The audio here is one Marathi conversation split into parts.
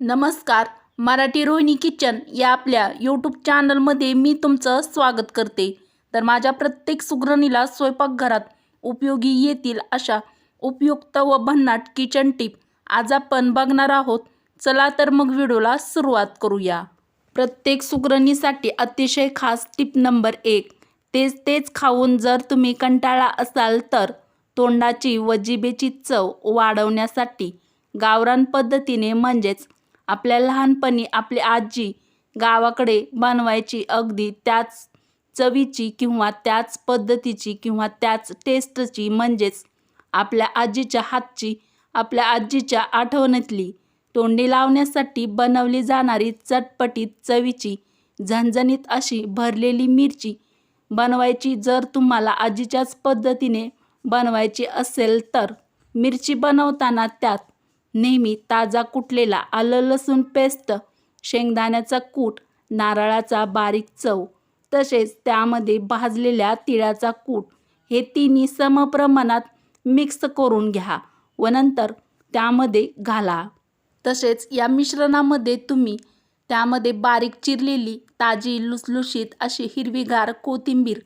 नमस्कार मराठी रोहिणी किचन या आपल्या यूट्यूब चॅनलमध्ये मी तुमचं स्वागत करते. तर माझ्या प्रत्येक सुगरणीला स्वयंपाकघरात उपयोगी येतील अशा उपयुक्त व भन्नाट किचन टिप आज आपण बघणार आहोत. चला तर मग व्हिडिओला सुरुवात करूया. प्रत्येक सुगरणीसाठी अतिशय खास टिप नंबर एक. तेच तेच खाऊन जर तुम्ही कंटाळा असाल तर तोंडाची व जिबेची चव वाढवण्यासाठी गावरान पद्धतीने म्हणजेच आपल्या लहानपणी आपली आजी गावाकडे बनवायची अगदी त्याच चवीची किंवा त्याच पद्धतीची किंवा त्याच टेस्टची म्हणजेच आपल्या आजीच्या हातची आपल्या आजीच्या आठवणीतली तोंडी लावण्यासाठी बनवली जाणारी चटपटीत चवीची झणझणीत अशी भरलेली मिरची बनवायची जर तुम्हाला आजीच्याच पद्धतीने बनवायची असेल तर मिरची बनवताना त्यात नेहमी ताजा कुटलेला आलं लसूण पेस्ट शेंगदाण्याचा कूट नारळाचा बारीक चव तसेच त्यामध्ये भाजलेल्या तिळाचा कूट हे तिन्ही समप्रमाणात मिक्स करून घ्या व नंतर त्यामध्ये घाला. तसेच या मिश्रणामध्ये तुम्ही त्यामध्ये बारीक चिरलेली ताजी लुसलुशीत अशी हिरवीगार कोथिंबीर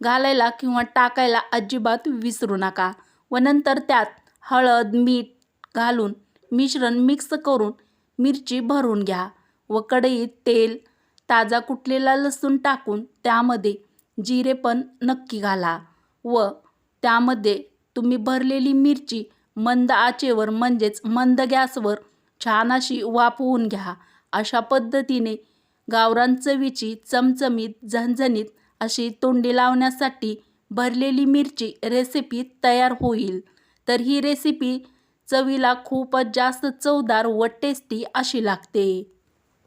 घालायला किंवा टाकायला अजिबात विसरू नका व नंतर त्यात हळद मीठ घालून मिश्रण मिक्स करून मिरची भरून घ्या व कढईत तेल ताजा कुटलेला लसूण टाकून त्यामध्ये जिरे पण नक्की घाला व त्यामध्ये तुम्ही भरलेली मिरची मंद आचेवर म्हणजेच मंद गॅसवर छान अशी वापवून घ्या. अशा पद्धतीने गावरान चवीची चमचमीत झणझणीत अशी तोंडी लावण्यासाठी भरलेली मिरची रेसिपी तयार होईल. तर ही रेसिपी चवीला खूपच जास्त चवदार व टेस्टी अशी लागते.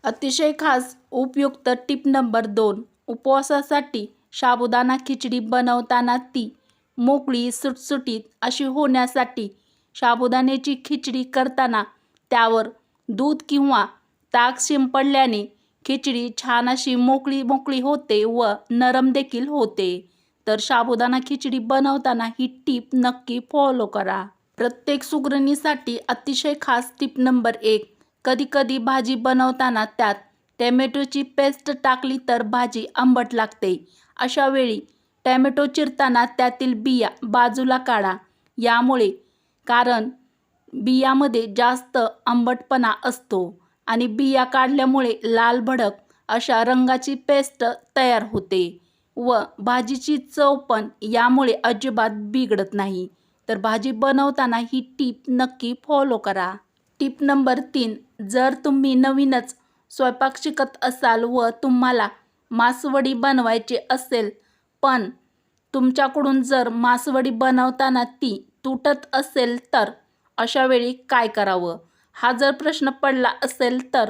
अतिशय खास उपयुक्त टिप नंबर दोन उपवासासाठी साबुदाणा खिचडी बनवताना ती मोकळी सुटसुटीत अशी होण्यासाठी साबुदाण्याची खिचडी करताना त्यावर दूध किंवा ताक शिंपडल्याने खिचडी छान अशी मोकळी मोकळी होते व नरम देखील होते. तर साबुदाणा खिचडी बनवताना ही टीप नक्की फॉलो करा. प्रत्येक सुगरणीसाठी अतिशय खास टिप नंबर एक. कधीकधी भाजी बनवताना त्यात टॅमॅटोची पेस्ट टाकली तर भाजी आंबट लागते. अशा वेळी टॅमॅटो चिरताना त्यातील बिया बाजूला काढा. यामुळे कारण बियामध्ये जास्त आंबटपणा असतो आणि बिया काढल्यामुळे लाल भडक अशा रंगाची पेस्ट तयार होते व भाजीची चव पण यामुळे अजिबात बिघडत नाही. तर भाजी बनवताना ही टीप नक्की फॉलो करा. टीप नंबर तीन जर तुम्ही नवीनच स्वयंपाक शिकत असाल व तुम्हाला मासवडी बनवायची असेल पण तुमच्याकडून जर मासवडी बनवताना ती तुटत असेल तर अशा वेळी काय करावं? हा जर प्रश्न पडला असेल तर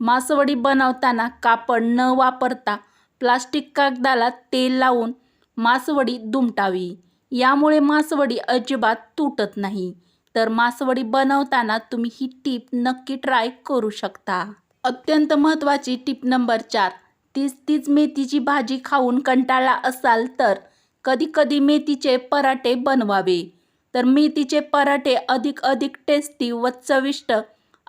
मासवडी बनवताना कापड न वापरता प्लास्टिक कागदाला तेल लावून मासवडी दुमटावी. यामुळे मासवडी अजिबात तुटत नाही. तर मासवडी बनवताना तुम्ही ही टीप नक्की ट्राय करू शकता. अत्यंत महत्त्वाची टीप नंबर चार. तीच तीच मेथीची भाजी खाऊन कंटाळा असाल तर कधीकधी मेथीचे पराठे बनवावे. तर मेथीचे पराठे अधिक अधिक टेस्टी व चविष्ट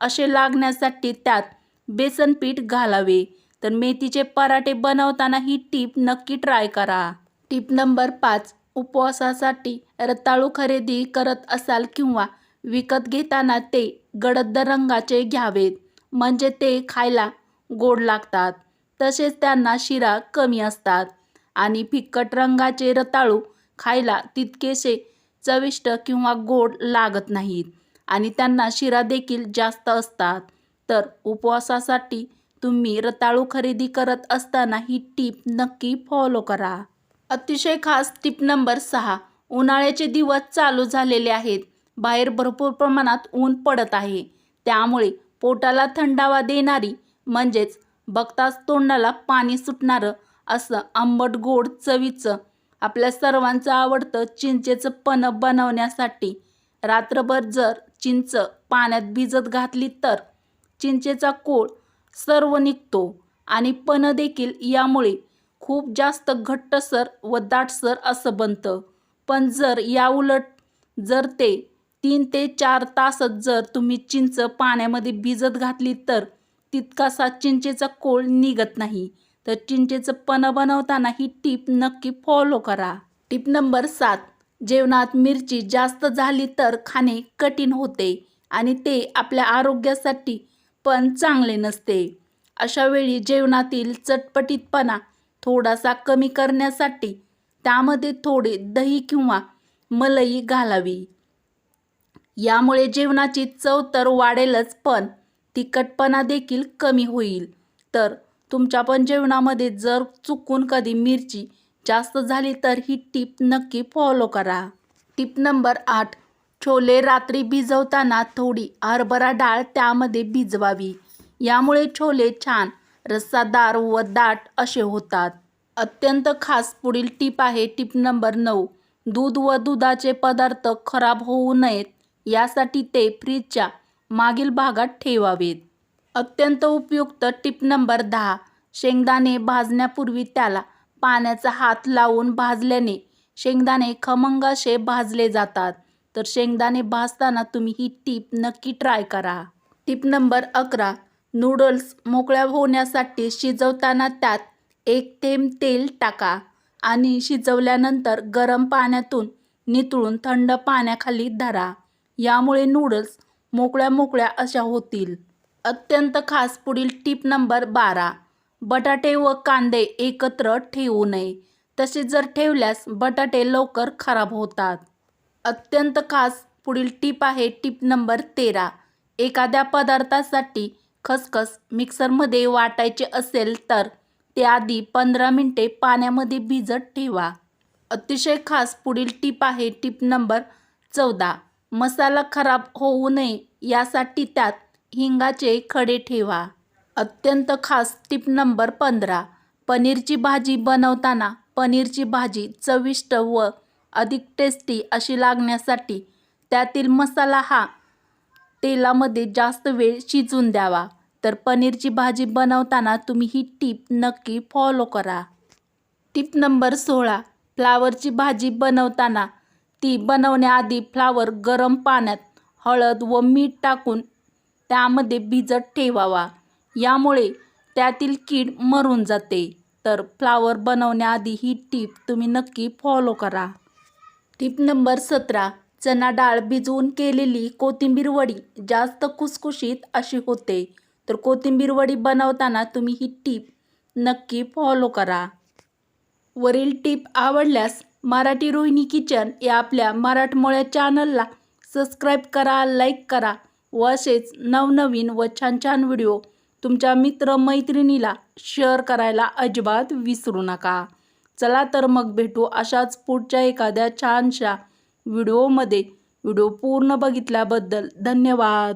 असे लागण्यासाठी त्यात बेसन पीठ घालावे. तर मेथीचे पराठे बनवताना ही टीप नक्की ट्राय करा. टीप नंबर पाच. उपवासासाठी रताळू खरेदी करत असाल किंवा विकत घेताना ते गडद रंगाचे घ्यावेत म्हणजे ते खायला गोड लागतात. तसेच त्यांना शिरा कमी असतात. आणि फिक्कट रंगाचे रताळू खायला तितकेसे चविष्ट किंवा गोड लागत नाहीत आणि त्यांना शिरा देखील जास्त असतात. तर उपवासासाठी तुम्ही रताळू खरेदी करत असताना ही टीप नक्की फॉलो करा. अतिशय खास टिप नंबर सहा. उन्हाळ्याचे दिवस चालू झालेले आहेत. बाहेर भरपूर प्रमाणात ऊन पडत आहे. त्यामुळे पोटाला थंडावा देणारी म्हणजेच बघताच तोंडाला पाणी सुटणारं असं आंबट गोड चवीचं आपल्या सर्वांचं आवडतं चिंचेचं पण बनवण्यासाठी रात्रभर जर चिंच पाण्यात भिजत घातली तर चिंचेचा कोळ सर्व निघतो आणि पण देखील यामुळे खूप जास्त घट्टसर व दाटसर असं बनतं. पण जर याउलट जर ते तीन ते चार तासच जर तुम्ही चिंच पाण्यामध्ये भिजत घातली तर तितकासा चिंचेचा कोळ निघत नाही. तर चिंचेचं पन्ह बनवताना ही टीप नक्की फॉलो करा. टीप नंबर सात जेवणात मिरची जास्त झाली तर खाणे कठीण होते आणि ते आपल्या आरोग्यासाठी पण चांगले नसते. अशावेळी जेवणातील चटपटीतपणा थोडासा कमी करण्यासाठी त्यामध्ये थोडे दही किंवा मलई घालावी. यामुळे जेवणाची चव तर वाढेलच पण तिखटपणा देखील कमी होईल. तर तुमच्या पण जेवणामध्ये जर चुकून कधी मिरची जास्त झाली तर ही टीप नक्की फॉलो करा. टीप नंबर आठ छोले रात्री भिजवताना थोडी हरभरा डाळ त्यामध्ये भिजवावी. यामुळे छोले छान रस्सादार व दाट असे होतात. अत्यंत खास पुढील टीप आहे टीप नंबर नऊ. दूध व दुधाचे पदार्थ खराब होऊ नयेत यासाठी ते फ्रीजच्या मागील भागात ठेवावेत. अत्यंत उपयुक्त टीप नंबर दहा. शेंगदाणे भाजण्यापूर्वी त्याला पाण्याचा हात लावून भाजल्याने शेंगदाणे खमंगाशे भाजले जातात. तर शेंगदाणे भाजताना तुम्ही ही टीप नक्की ट्राय करा. टीप नंबर अकरा. नूडल्स मोकळ्या होण्यासाठी शिजवताना त्यात एक थेंब तेल टाका आणि शिजवल्यानंतर गरम पाण्यातून नितळून थंड पाण्याखाली धरा. यामुळे नूडल्स मोकळ्या मोकळ्या अशा होतील. अत्यंत खास पुढील टीप नंबर बारा. बटाटे व कांदे एकत्र ठेवू नये. तसे जर ठेवल्यास बटाटे लवकर खराब होतात. अत्यंत खास पुढील टीप आहे टीप नंबर तेरा. एखाद्या पदार्थासाठी खसखस मिक्सरमध्ये वाटायचे असेल तर ते आधी पंधरा मिनटे पाण्यामध्ये भिजत ठेवा. अतिशय खास पुढील टीप आहे टीप नंबर चौदा. मसाला खराब होऊ नये यासाठी त्यात हिंगाचे खडे ठेवा. अत्यंत खास टीप नंबर पंधरा. पनीरची भाजी बनवताना पनीरची भाजी चविष्ट व अधिक टेस्टी अशी लागण्यासाठी त्यातील मसाला हा तेलामध्ये जास्त वेळ शिजून द्यावा. तर पनीरची भाजी बनवताना तुम्ही ही टीप नक्की फॉलो करा. टिप नंबर सोळा. फ्लावरची भाजी बनवताना ती बनवण्याआधी फ्लावर गरम पाण्यात हळद व मीठ टाकून त्यामध्ये भिजत ठेवावा. यामुळे त्यातील कीड मरून जाते. तर फ्लावर बनवण्याआधी ही टीप तुम्ही नक्की फॉलो करा. टीप नंबर सतरा. चना डाळ भिजवून केलेली कोथिंबीर वडी जास्त खुसखुशीत अशी होते. तर कोथिंबीर वडी बनवताना तुम्ही ही टीप नक्की फॉलो करा. वरील टीप आवडल्यास मराठी रोहिणी किचन या आपल्या मराठमोळ्या चॅनलला सबस्क्राईब करा लाईक करा व असेच नवनवीन व छान छान व्हिडिओ तुमच्या मित्रमैत्रिणीला शेअर करायला अजिबात विसरू नका. चला तर मग भेटू अशाच पुढच्या एखाद्या छानशा व्हिडिओमध्ये व्हिडिओ पूर्ण बघितल्याबद्दल धन्यवाद.